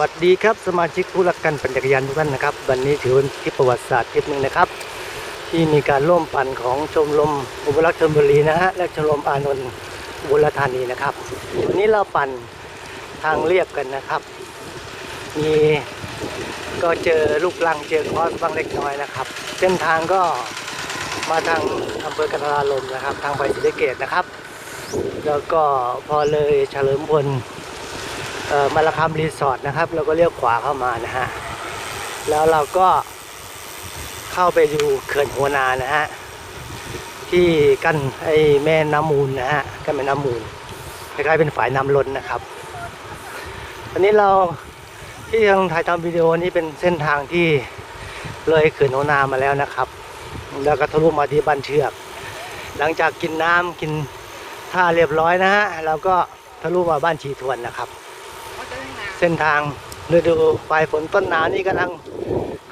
วัสดีครับสมาชิกผู้รักกันปั่นจักรยานทุกท่านนะครับ วันนี้ถือเป็นทริปประวัติศาสตร์ทริปหนึ่งนะครับ ที่มีการร่วมปั่นของชมรมอุบลรักชลบุรีนะฮะและชมรมอานนท์อุบลธานีนะครับวันนี้เราปั่นทางเรียบกันนะครับ มีก็เจอลูกลังเจอคอสบางเล็กน้อยนะครับ เส้นทางก็มาทางอำเภอกันทาลมนะครับ ทางไปศรีสะเกดนะครับ แล้วก็พอเลยเฉลิมพล มาลาคำรีสอร์ทนะครับ เราก็เลี้ยวขวาเข้ามานะฮะ แล้วเราก็เข้าไปดูเขื่อนหัวนานะฮะ ที่กั้นไอ้แม่น้ำมูลนะฮะกั้นแม่น้ำมูลคล้ายๆเป็นฝายน้ำล้นนะครับอันนี้เราที่กำลังถ่ายทำวิดีโอนี้เป็นเส้นทางที่เลยเขื่อนหัวนามาแล้วนะครับ แล้วก็ทะลุมาที่บ้านเชือก หลังจากกินน้ำกินท่าเรียบร้อยนะฮะเราก็ทะลุมาบ้านชีทวนนะครับ ส้นทางฤดูปลายฝนต้นหนาวนี่กำลัง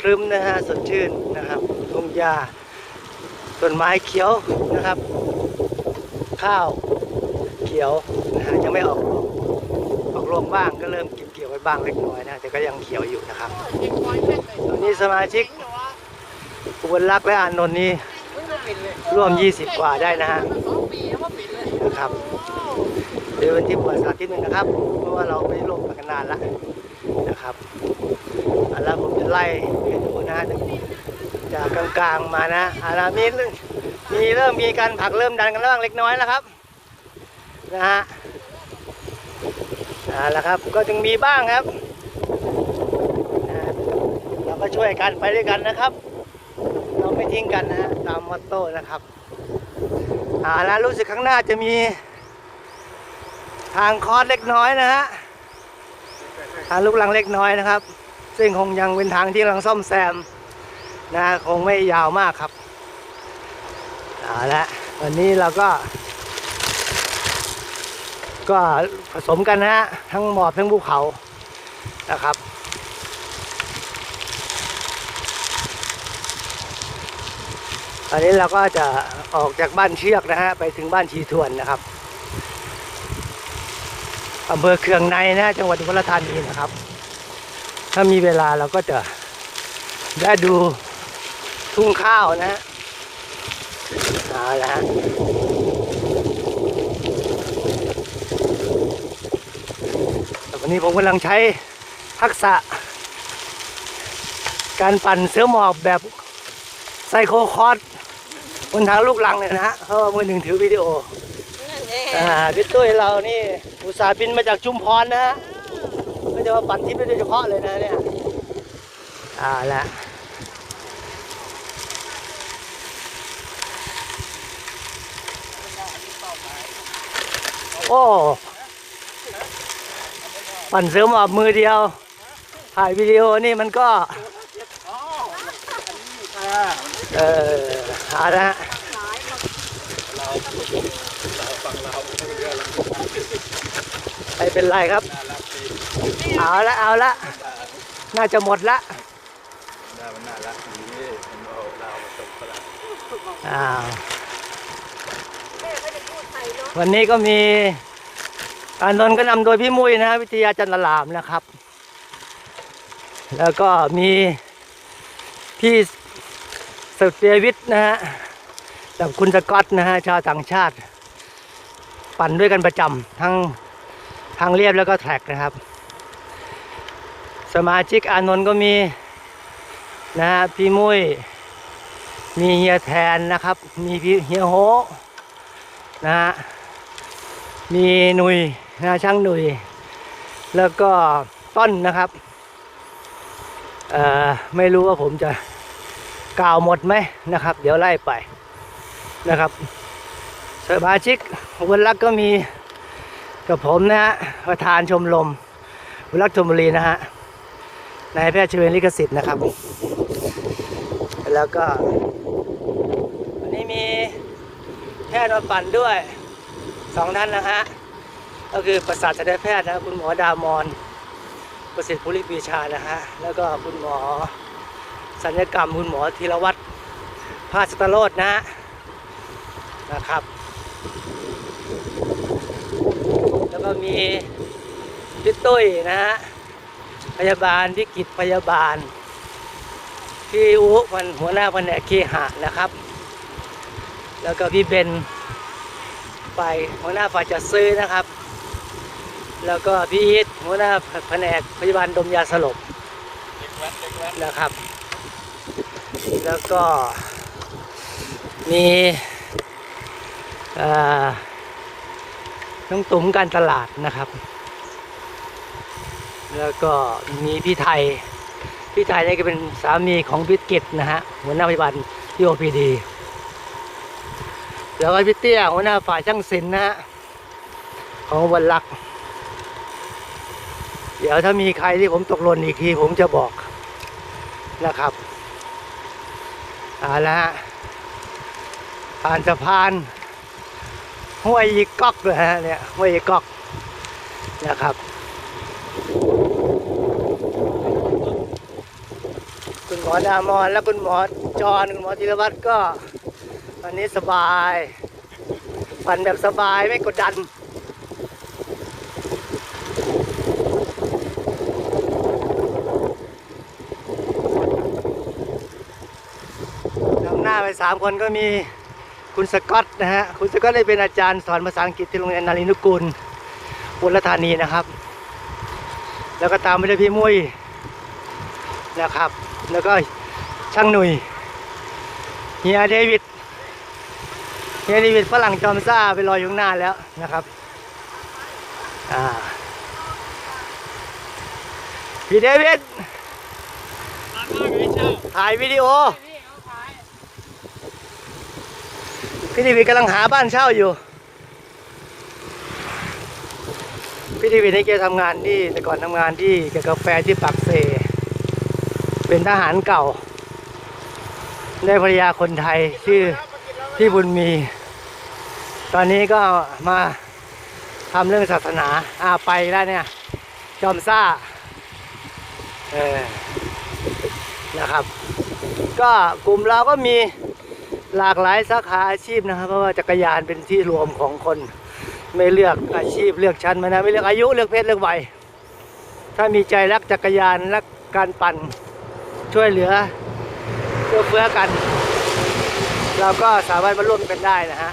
ครึ้มนะฮะสดชื่นนะครับทุ่งหญ้าต้นไม้เขียวนะครับ ข้าวเขียวนะฮะยังไม่ออกออกรวงบ้างก็เริ่มเก็บเกี่ยวไว้บ้างเล็กน้อยนะแต่ก็ยังเขียวอยู่นะครับตอนนี้สมาชิกอุบลรักและอานนท์นี่ร่วม 20 กว่าได้นะฮะนะครับ เดี๋ยวเป็นที่ประวัติศาสตร์ที่หนึ่งนะครับ เพราะว่าเราไม่ลงมากันนานแล้วนะครับอะแล้วผมจะไล่ให้ดูนะฮะจากกลางๆมานะอะแล้วมีมีเริ่มมีการผลักเริ่มดันกันบ้างเล็กน้อยแล้วครับนะฮะอ่าแล้วครับก็จึงมีบ้างครับเราก็ช่วยกันไปด้วยกันนะครับ เราไม่ทิ้งกันนะฮะตามมอตโต้นะครับอ่าแล้วรู้สึกข้างหน้าจะมี ทางคอร์สเล็กน้อยนะฮะทางลูกลังเล็กน้อยนะครับ ซึ่งคงยังเป็นทางที่กำลังซ่อมแซมนะคงไม่ยาวมากครับเอาละวันนี้เราก็ ก็ผสมกันนะฮะทั้งหมอบทั้งภูเขานะครับอันนี้เราก็จะออกจากบ้านเชือกนะฮะไปถึงบ้านชีทวนนะครับ อำเภอเคืองในนะจังหวัดอุบลราชธานีนะครับ ถ้ามีเวลาเราก็จะได้ดูทุ่งข้าวนะฮะเอาละฮะแต่วันนี้ผมกำลังใช้ทักษะ การปั่นเสือหมอบแบบไซโคคอร์สบนทางลูกลังเลยนะฮะเพราะว่ามือหนึ่งถือวิดีโอ อ่าพี่ตุ้ยเรานี่อุตส่าห์บินมาจากชุมพรนะฮะก็จะมาปั่นทริปโดยเฉพาะเลยนะเนี่ยอ่าละโอ้ปั่นเสริมออกมือเดียว ถ่ายวิดีโอนี่มันก็ เออหาละฮะ ไม่เป็นไรครับ เอาละเอาละน่าจะหมดละได้มันน่ารักดีมันเอาเรามาตกปลาอ้าววันนี้ก็มีอานนท์ก็นำโดยพี่มุ้ยนะฮะวิทยาจันทรามนะครับ แล้วก็มีพี่สเปียวิทย์นะฮะกับคุณสกอตนะฮะชาวต่างชาติ ปั่นด้วยกันประจำทั้ง ทางเรียบแล้วก็แทร็กนะครับ สมาชิกอานนท์ก็มีนะฮะพี่มุ้ยมีเฮียแทนนะครับ มีพี่เฮียโฮนะฮะมีหนุยนะช่างหนุย แล้วก็ต้นนะครับเอ่อไม่รู้ว่าผมจะกล่าวหมดไหมนะครับ เดี๋ยวไล่ไปนะครับสมาชิกวันรักก็มี กับผมนะฮะประธานชมรมวันรักชมบุรีนะฮะนายแพทย์เชเวนลิขสิทธิ์นะครับ แล้วก็วันนี้มีแพทย์มาปั่นด้วยสองท่านนะฮะก็คือประสาทศัลยแพทย์นะคุณหมอดามอนประสิทธิ์ภูริปีชานะฮะแล้วก็คุณหมอสัญญกรรมคุณหมอธีรวัตรภาสตโรดนะฮะนะครับ ก็มีพี่ตุ้ยนะฮะไปยาบาลพิกิจพยาบาลพี่อุมันหัวหน้าแผนกเคหะนะครับ แล้วก็พี่เบนฝ่ายหัวหน้าฝ่ายจัดซื้อนะครับ แล้วก็พี่อีทหัวหน้าแผนกพยาบาลดมยาสลบแว้นเด็กแว้นนะครับ แล้วก็มีอ่อ น้องตุ๋มการตลาดนะครับ แล้วก็มีพี่ไทย พี่ไทยนี่ก็เป็นสามีของพิกิตนะฮะหัวหน้าพยาบาลที่โอพีดีแล้วก็พี่เตี้ยหัวหน้าฝ่ายช่างศิลป์นะฮะของวันลักษณ์เดี๋ยวถ้ามีใครที่ผมตกหล่นอีกทีผมจะบอกนะครับเอาละฮะผ่านสะพาน ห้วยอีก๊อกเลยฮะเนี่ยห้วยอีก๊อกนะครับคุณหมอดามอนและคุณหมอจอนคุณหมอธีรวัตรก็วันนี้สบายปั่นแบบสบายไม่กดดันนำหน้าไปสามคนก็มี คุณสกอตนะฮะคุณสกอตได้เป็นอาจารย์สอนภาษาอังกฤษที่โรงเรียนนารินุกูลอุลธานีนะครับ แล้วก็ตามไปด้วยพี่มุ้ยนะครับ แล้วก็ช่างหนุ่ยเฮียเดวิดเฮียเดวิดฝรั่งจอมซ่าไปรออยู่ข้างหน้าแล้วนะครับอ่าพี่เดวิดถ่ายวิดีโอ พี่เดวิกำลังหาบ้านเช่าอยู่ พี่เดวิดนี่แกทำงานที่แต่ก่อนทำงานที่เกี่ยวกับกาแฟที่ปักเซ เป็นทหารเก่า ได้ภรรยาคนไทยชื่อพี่บุญมี ตอนนี้ก็มาทำเรื่องศาสนาอ่าไปแล้วเนี่ย จอมซ่า เออนะครับ ก็กลุ่มเราก็มี หลากหลายสาขาอาชีพนะครับ เพราะว่าจักรยานเป็นที่รวมของคน ไม่เลือกอาชีพเลือกชั้นมานะ ไม่เลือกอายุเลือกเพศเลือกวัยถ้ามีใจรักจักรยานรักการปั่นช่วยเหลือเพื่อเฟื้อกัน เราก็สามารถมาร่วมกันได้นะฮะ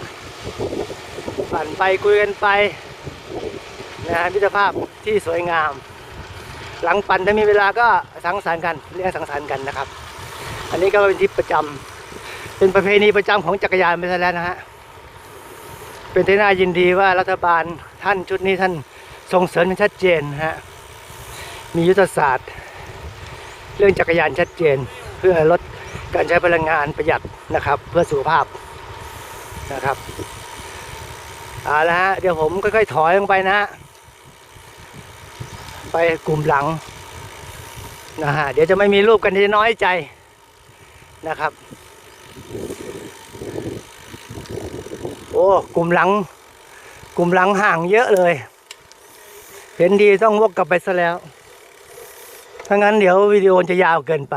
ปั่นไปคุยกันไปนะฮะมิตรภาพที่สวยงาม หลังปั่นถ้ามีเวลาก็สังสรรค์กันเรียกสังสรรค์กันนะครับ อันนี้ก็เป็นทริปประจำ เป็นประเพณีประจำของจักรยานไปซะแล้วนะฮะ เป็นที่น่ายินดีว่ารัฐบาลท่านชุดนี้ท่านส่งเสริมชัดเจนฮะ มียุทธศาสตร์ เรื่องจักรยานชัดเจน เพื่อลดการใช้พลังงานประหยัดนะครับ เพื่อสุขภาพนะครับเอาละฮะเดี๋ยวผมค่อยๆถอยลงไปนะฮะไปกลุ่มหลังนะฮะเดี๋ยวจะไม่มีรูปกันที่น้อยใจนะครับ โอ้กลุ่มหลัง กลุ่มหลังห่างเยอะเลย เห็นดีต้องวกกลับไปซะแล้ว ถ้างั้นเดี๋ยววิดีโอจะยาวเกินไป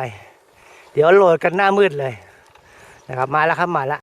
เดี๋ยวโหลดกันหน้ามืดเลย นะครับมาแล้วครับมาแล้ว